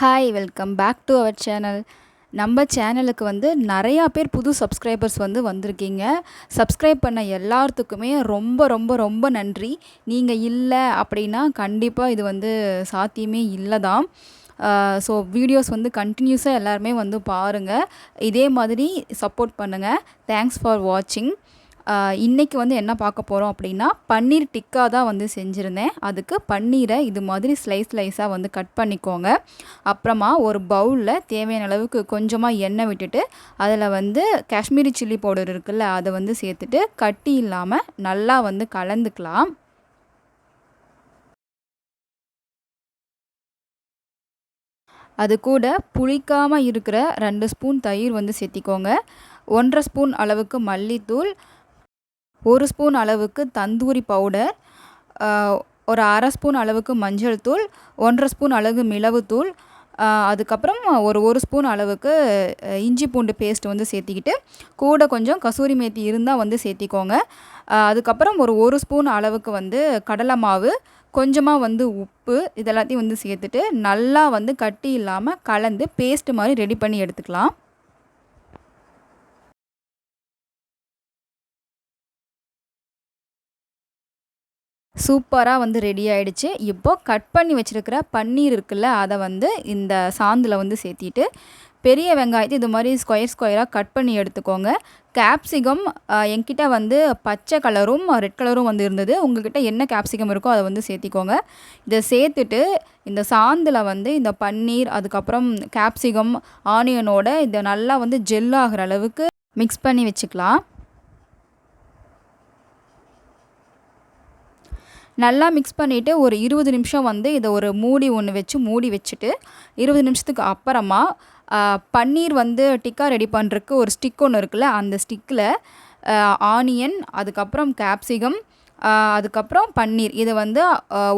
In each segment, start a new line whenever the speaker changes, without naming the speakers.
Hi welcome back to our channel நம்ம சேனலுக்கு வந்து நிறையா பேர் புது சப்ஸ்கிரைபர்ஸ் வந்து வந்திருக்கீங்க. சப்ஸ்கிரைப் பண்ண எல்லாத்துக்குமே ரொம்ப ரொம்ப ரொம்ப நன்றி. நீங்கள் இல்லை அப்படின்னா கண்டிப்பாக இது வந்து சாத்தியமே இல்லை தான் ஸோ வீடியோஸ் வந்து கண்டினியூஸாக எல்லாருமே வந்து பாருங்கள் இதே மாதிரி சப்போர்ட் பண்ணுங்கள் தேங்க்ஸ் ஃபார் வாட்சிங் இன்றைக்கி வந்து என்ன பார்க்க போகிறோம் அப்படின்னா பன்னீர் டிக்கா தான் வந்து செஞ்சுருந்தேன். அதுக்கு பன்னீரை இது மாதிரி ஸ்லைஸ் ஸ்லைஸாக வந்து கட் பண்ணிக்கோங்க. அப்புறமா ஒரு பவுலில் தேவையான அளவுக்கு கொஞ்சமாக எண்ணெய் விட்டுட்டு அதில் வந்து காஷ்மீரி சில்லி பவுடர் இருக்குல்ல அதை வந்து சேர்த்துட்டு கட்டி இல்லாமல் நல்லா வந்து கலந்துக்கலாம். அது கூட புளிக்காமல் இருக்கிற ரெண்டு ஸ்பூன் தயிர் வந்து சேர்த்திக்கோங்க. ஒன்றரை ஸ்பூன் அளவுக்கு மல்லித்தூள் ஒரு ஸ்பூன் அளவுக்கு தந்தூரி பவுடர் ஒரு அரை ஸ்பூன் அளவுக்கு மஞ்சள் தூள் ஒன்றரை ஸ்பூன் அளவு மிளகுத்தூள் அதுக்கப்புறம் ஒரு ஒரு ஸ்பூன் அளவுக்கு இஞ்சி பூண்டு பேஸ்ட் வந்து சேர்த்திக்கிட்டு கூட கொஞ்சம் கசூரி மேத்தி இருந்தால் வந்து சேர்த்திக்கோங்க. அதுக்கப்புறம் ஒரு ஒரு ஸ்பூன் அளவுக்கு வந்து கடலை மாவு கொஞ்சமாக வந்து உப்பு இதெல்லாத்தையும் வந்து சேர்த்துட்டு நல்லா வந்து கட்டி இல்லாமல் கலந்து பேஸ்ட் மாதிரி ரெடி பண்ணி எடுத்துக்கலாம். சூப்பராக வந்து ரெடி ஆகிடுச்சு இப்போது கட் பண்ணி வச்சுருக்கிற பன்னீர் இருக்குல்ல அதை வந்து இந்த சாந்தில் வந்து சேர்த்திட்டு பெரிய வெங்காயத்தை இது மாதிரி ஸ்கொயர் ஸ்கொயராக கட் பண்ணி எடுத்துக்கோங்க. கேப்சிகம் என்கிட்ட வந்து பச்சை கலரும் ரெட் கலரும் வந்து இருந்தது. உங்கள்கிட்ட என்ன கேப்சிகம் இருக்கோ அதை வந்து சேர்த்திக்கோங்க. இதை சேர்த்துட்டு இந்த சாந்தில் வந்து இந்த பன்னீர் அதுக்கப்புறம் கேப்சிகம் ஆனியனோட இதை நல்லா வந்து ஜெல் ஆகிற அளவுக்கு மிக்ஸ் பண்ணி வச்சுக்கலாம். நல்லா மிக்ஸ் பண்ணிவிட்டு ஒரு இருபது நிமிஷம் வந்து இதை ஒரு மூடி ஒன்று வச்சு மூடி வச்சுட்டு இருபது நிமிஷத்துக்கு அப்புறமா பன்னீர் வந்து டிக்கா ரெடி பண்ணுறதுக்கு ஒரு ஸ்டிக் ஒன்று இருக்குல்ல அந்த ஸ்டிக்கில் ஆனியன் அதுக்கப்புறம் கேப்சிகம் அதுக்கப்புறம் பன்னீர். இதை வந்து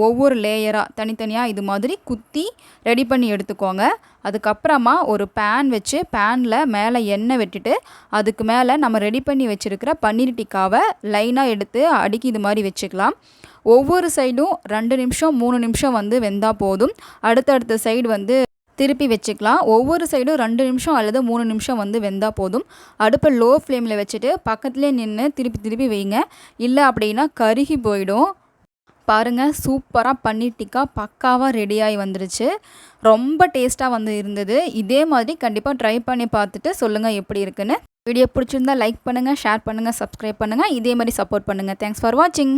ஒவ்வொரு லேயராக தனித்தனியாக இது மாதிரி குத்தி ரெடி பண்ணி எடுத்துக்கோங்க. அதுக்கப்புறமா ஒரு பேன் வச்சு பேனில் மேலே எண்ணெய் வெட்டிட்டு அதுக்கு மேலே நம்ம ரெடி பண்ணி வச்சுருக்கிற பன்னீர் டிக்காவை லைனாக எடுத்து அடுக்கி இது மாதிரி வச்சுக்கலாம். ஒவ்வொரு சைடும் ரெண்டு நிமிஷம் மூணு நிமிஷம் வந்து வெந்தால் போதும். அடுத்தடுத்த சைடு வந்து திருப்பி வச்சுக்கலாம். ஒவ்வொரு சைடும் ரெண்டு நிமிஷம் அல்லது மூணு நிமிஷம் வந்து வெந்தால் போதும். அடுப்பை லோ ஃப்ளேமில் வச்சுட்டு பக்கத்துலேயே நின்று திருப்பி திருப்பி வைங்க. இல்லை அப்படின்னா கருகி போயிடும். பாருங்கள் சூப்பராக பன்னீர் டிக்கா பக்காவாக ரெடியாகி வந்துருச்சு. ரொம்ப டேஸ்ட்டாக வந்து இருந்தது. இதே மாதிரி கண்டிப்பாக ட்ரை பண்ணி பார்த்துட்டு சொல்லுங்கள் எப்படி இருக்குன்னு. வீடியோ பிடிச்சிருந்தா லைக் பண்ணுங்கள் ஷேர் பண்ணுங்கள் சப்ஸ்கிரைப் பண்ணுங்கள் இதே மாதிரி சப்போர்ட் பண்ணுங்கள் தேங்க்ஸ் ஃபார் வாட்சிங்